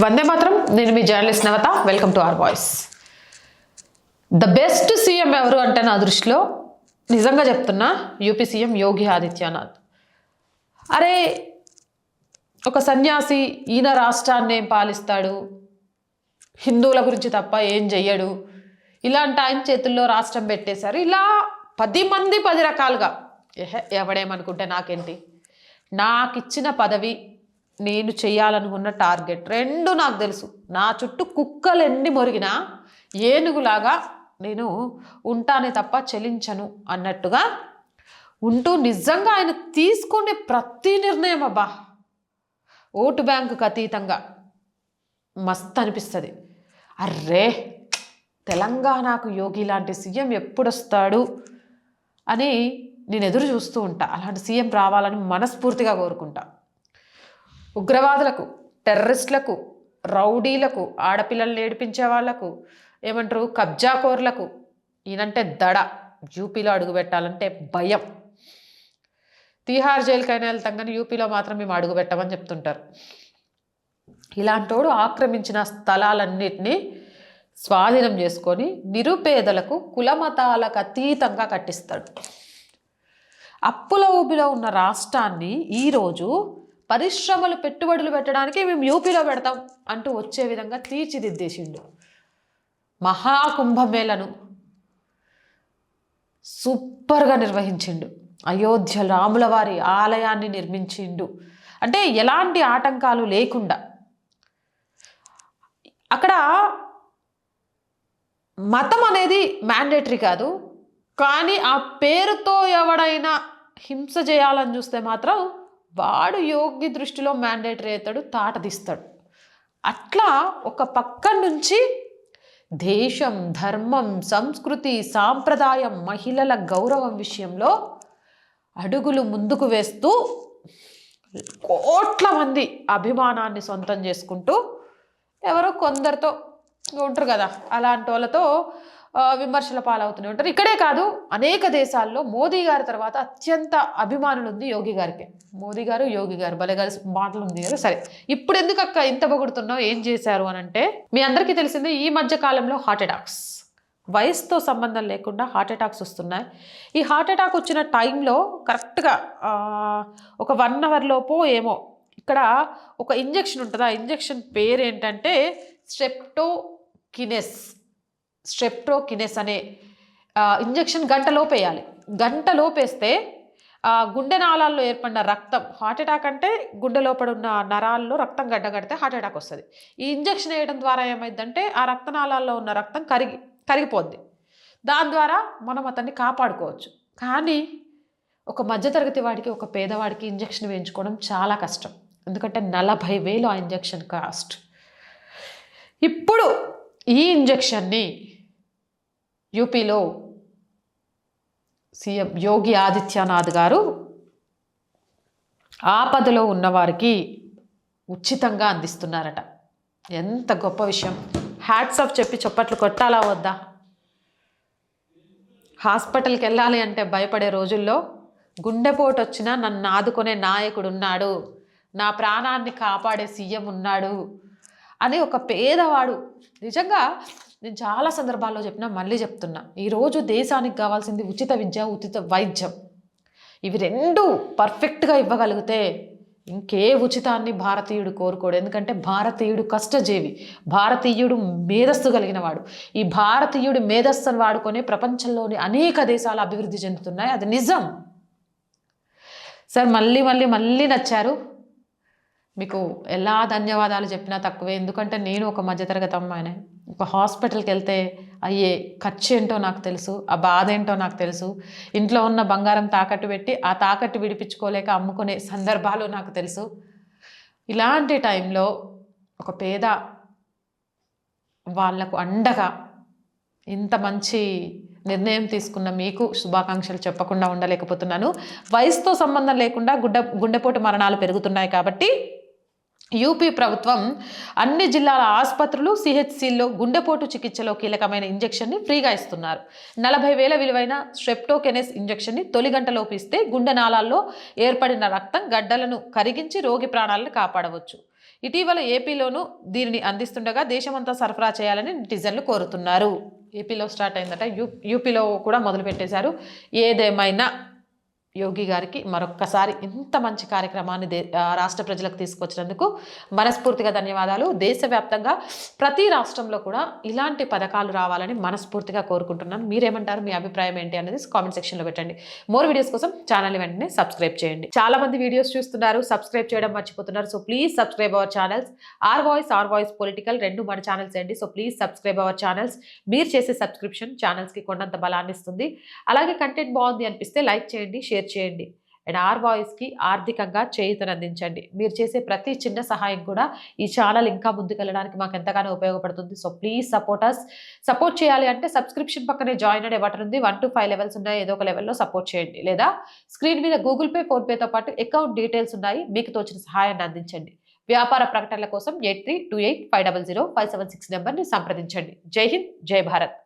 వందే మాత్రం. నేను మీ journalist Navatha. Welcome to our voice the best CM ఎవరు అంటే నా దృష్టిలో నిజంగా చెప్తున్నా యూపీ సీఎం యోగి ఆదిత్యనాథ్. అరే ఒక సన్యాసి ఈయన రాష్ట్రాన్ని ఏం పాలిస్తాడు. హిందువుల గురించి తప్ప ఏం చెయ్యడు. ఇలాంటి ఆయన చేతుల్లో రాష్ట్రం పెట్టేశారు. ఇలా పది మంది పది రకాలుగా. ఎహె, ఎవడేమనుకుంటే నాకేంటి? నాకు ఇచ్చిన పదవి నేను చేయాలనుకున్న టార్గెట్ రెండు నాకు తెలుసు. నా చుట్టూ కుక్కలు ఎన్ని మొరిగినా ఏనుగులాగా నేను ఉంటానే తప్ప చెలించను అన్నట్టుగా ఉంటూ నిజంగా ఆయన తీసుకునే ప్రతి నిర్ణయం అబ్బా. ఓటు బ్యాంకుకు అతీతంగా మస్త్ అనిపిస్తుంది. అర్రే తెలంగాణకు యోగి లాంటి సీఎం ఎప్పుడొస్తాడు అని నేను ఎదురు చూస్తూ ఉంటా. అలాంటి సీఎం రావాలని మనస్ఫూర్తిగా కోరుకుంటా. ఉగ్రవాదులకు టెర్రరిస్టులకు రౌడీలకు ఆడపిల్లల్ని ఏడిపించే వాళ్ళకు ఏమంటారు కబ్జాకోర్లకు ఈయనంటే దడ. యూపీలో అడుగు పెట్టాలంటే భయం. తీహార్ జైలుకైనా వెళ్తాం కానీ యూపీలో మాత్రం మేము అడుగు పెట్టమని చెప్తుంటారు. ఇలాంటోడు ఆక్రమించిన స్థలాలన్నిటినీ స్వాధీనం చేసుకొని నిరుపేదలకు కులమతాలకు అతీతంగా కట్టిస్తాడు. అప్పుల ఊబిలో ఉన్న రాష్ట్రాన్ని ఈరోజు పరిశ్రమలు పెట్టుబడులు పెట్టడానికి మేము యూపీలో పెడతాం అంటూ వచ్చే విధంగా తీర్చిదిద్దేసిండు. మహాకుంభమేళను సూపర్గా నిర్వహించిండు. అయోధ్య రాముల వారి ఆలయాన్ని నిర్మించిండు. అంటే ఎలాంటి ఆటంకాలు లేకుండా. అక్కడ మతం అనేది మ్యాండేటరీ కాదు. కానీ ఆ పేరుతో ఎవడైనా హింస చేయాలని చూస్తే మాత్రం వాడు యోగి దృష్టిలో మ్యాండేటరీ అవుతాడు తాటదిస్తాడు. అట్లా ఒక పక్క నుంచి దేశం ధర్మం సంస్కృతి సాంప్రదాయం మహిళల గౌరవం విషయంలో అడుగులు ముందుకు వేస్తూ కోట్ల మంది అభిమానాన్ని సొంతం చేసుకుంటూ ఎవరో కొందరితో ఉంటారు కదా అలాంటి వాళ్ళతో విమర్శల పాలవుతూనే ఉంటారు. ఇక్కడే కాదు అనేక దేశాల్లో మోదీ గారి తర్వాత అత్యంత అభిమానులు ఉంది యోగి గారికి. మోదీ గారు యోగి గారు భలే కలిసి మాటలు ఉంది కదా. సరే ఇప్పుడు ఎందుకు అక్క ఇంత పొగుడుతున్నావు? ఏం చేశారు అని అంటే మీ అందరికీ తెలిసిందే ఈ మధ్య కాలంలో హార్ట్ అటాక్స్. వయసుతో సంబంధం లేకుండా హార్ట్ అటాక్స్ వస్తున్నాయి. ఈ హార్ట్ అటాక్ వచ్చిన టైంలో కరెక్ట్గా ఒక వన్ అవర్ లోపు ఏమో ఇక్కడ ఒక ఇంజెక్షన్ ఉంటుంది. ఆ ఇంజెక్షన్ పేరు ఏంటంటే స్ట్రెప్టోకినెస్. స్ట్రెప్టోకినెస్ అనే ఇంజెక్షన్ గంటలోపేయాలి వేయాలి గంటలోపు గుండె నాళాల్లో ఏర్పడిన రక్తం హార్ట్ అటాక్ అంటే గుండె లోపల ఉన్న నరాల్లో రక్తం గడ్డగడితే హార్ట్ అటాక్ వస్తుంది. ఈ ఇంజెక్షన్ వేయడం ద్వారా ఏమైందంటే ఆ రక్తనాళాల్లో ఉన్న రక్తం కరిగి కరిగిపోద్ది. దాని ద్వారా మనం అతన్ని కాపాడుకోవచ్చు. కానీ ఒక మధ్యతరగతి వాడికి ఒక పేదవాడికి ఇంజెక్షన్ వేయించుకోవడం చాలా కష్టం. ఎందుకంటే నలభై వేలు ఆ ఇంజెక్షన్ కాస్ట్ ఇప్పుడు ఈ ఇంజెక్షన్ని యూపీలో సీఎం యోగి ఆదిత్యనాథ్ గారు ఆపదలో ఉన్నవారికి ఉచితంగా అందిస్తున్నారట. ఎంత గొప్ప విషయం. హ్యాట్స్ ఆఫ్ చెప్పి చప్పట్లు కొట్టాలా వద్దా? హాస్పిటల్కి వెళ్ళాలి అంటే భయపడే రోజుల్లో గుండెపోటు వచ్చినా నన్ను ఆదుకునే నాయకుడు ఉన్నాడు. నా ప్రాణాన్ని కాపాడే సీఎం ఉన్నాడు అని ఒక పేదవాడు. నిజంగా నేను చాలా సందర్భాల్లో చెప్పినా మళ్ళీ చెప్తున్నా. ఈరోజు దేశానికి కావాల్సింది ఉచిత విద్య ఉచిత వైద్యం. ఇవి రెండు పర్ఫెక్ట్గా ఇవ్వగలిగితే ఇంకే ఉచితాన్ని భారతీయుడు కోరుకోడు. ఎందుకంటే భారతీయుడు కష్టజీవి. భారతీయుడు మేధస్సు కలిగిన వాడు ఈ భారతీయుడి మేధస్సును వాడుకొని ప్రపంచంలోని అనేక దేశాలు అభివృద్ధి చెందుతున్నాయి. అది నిజం. సార్ మళ్ళీ మళ్ళీ మళ్ళీ నచ్చారు. మీకు ఎలా ధన్యవాదాలు చెప్పినా తక్కువే. ఎందుకంటే నేను ఒక మధ్యతరగతి అమ్మాయినే ఒక హాస్పిటల్కి వెళ్తే అయ్యే ఖర్చు ఏంటో నాకు తెలుసు ఆ బాధ ఏంటో నాకు తెలుసు ఇంట్లో ఉన్న బంగారం తాకట్టు పెట్టి ఆ తాకట్టు విడిపించుకోలేక అమ్ముకునే సందర్భాలు నాకు తెలుసు. ఇలాంటి టైంలో ఒక పేద వాళ్ళకు అండగా ఇంత మంచి నిర్ణయం తీసుకున్న మీకు శుభాకాంక్షలు చెప్పకుండా ఉండలేకపోతున్నాను. వయసుతో సంబంధం లేకుండా గుడ్డ గుండెపోటు మరణాలు పెరుగుతున్నాయి కాబట్టి యూపీ ప్రభుత్వం అన్ని జిల్లాల ఆసుపత్రులు సిహెచ్సిల్లో గుండెపోటు చికిత్సలో కీలకమైన ఇంజెక్షన్ని ఫ్రీగా ఇస్తున్నారు. నలభై వేల విలువైన స్ట్రెప్టోకెనెస్ ఇంజెక్షన్ని తొలి గంటలోపు ఇస్తే గుండె నాళాల్లో ఏర్పడిన రక్తం గడ్డలను కరిగించి రోగి ప్రాణాలను కాపాడవచ్చు. ఇటీవల ఏపీలోనూ దీనిని అందిస్తుండగా దేశమంతా సరఫరా చేయాలని నెటిజన్లు కోరుతున్నారు. ఏపీలో స్టార్ట్ అయిందట. యూ యూపీలో కూడా మొదలుపెట్టేశారు. ఏదేమైనా యోగి గారికి మరొక్కసారి ఇంత మంచి కార్యక్రమాన్ని దే రాష్ట్ర ప్రజలకు తీసుకొచ్చినందుకు మనస్ఫూర్తిగా ధన్యవాదాలు. దేశవ్యాప్తంగా ప్రతి రాష్ట్రంలో కూడా ఇలాంటి పథకాలు రావాలని మనస్ఫూర్తిగా కోరుకుంటున్నాను మీరేమంటారు? మీ అభిప్రాయం ఏంటి అనేది కామెంట్ సెక్షన్లో పెట్టండి. మోర్ వీడియోస్ కోసం ఛానల్ వెంటనే సబ్స్క్రైబ్ చేయండి. చాలా మంది వీడియోస్ చూస్తున్నారు సబ్స్క్రైబ్ చేయడం మర్చిపోతున్నారు. So please subscribe our channels. R voice R voice political రెండు మన ఛానల్స్ అండి so please subscribe our channels. మీరు చేసే సబ్స్క్రిప్షన్ ఛానల్స్కి కొండంత బలాన్ని ఇస్తుంది అలాగే కంటెంట్ బాగుంది అనిపిస్తే లైక్ చేయండి షేర్ చేయండి. అండ్ ఆర్ వాయిస్కి ఆర్థికంగా చేయుతను అందించండి. మీరు చేసే ప్రతి చిన్న సహాయం కూడా ఈ ఛానల్ ఇంకా ముందుకెళ్ళడానికి మాకు ఎంతగానో ఉపయోగపడుతుంది. సో ప్లీజ్ సపోర్టర్స్ సపోర్ట్ చేయాలి అంటే సబ్స్క్రిప్షన్ పక్కనే జాయిన్ అనే బటన్ ఉంది. వన్ టు ఫైవ్ లెవెల్స్ ఉన్నాయి. ఏదో ఒక లెవెల్లో సపోర్ట్ చేయండి. లేదా స్క్రీన్ మీద గూగుల్ పే ఫోన్పేతో పాటు అకౌంట్ డీటెయిల్స్ ఉన్నాయి. మీకు తోచిన సహాయాన్ని అందించండి. వ్యాపార ప్రకటనల కోసం eight three two eight five double zero five seven six నెంబర్ని సంప్రదించండి. జై హింద్ జై భారత్.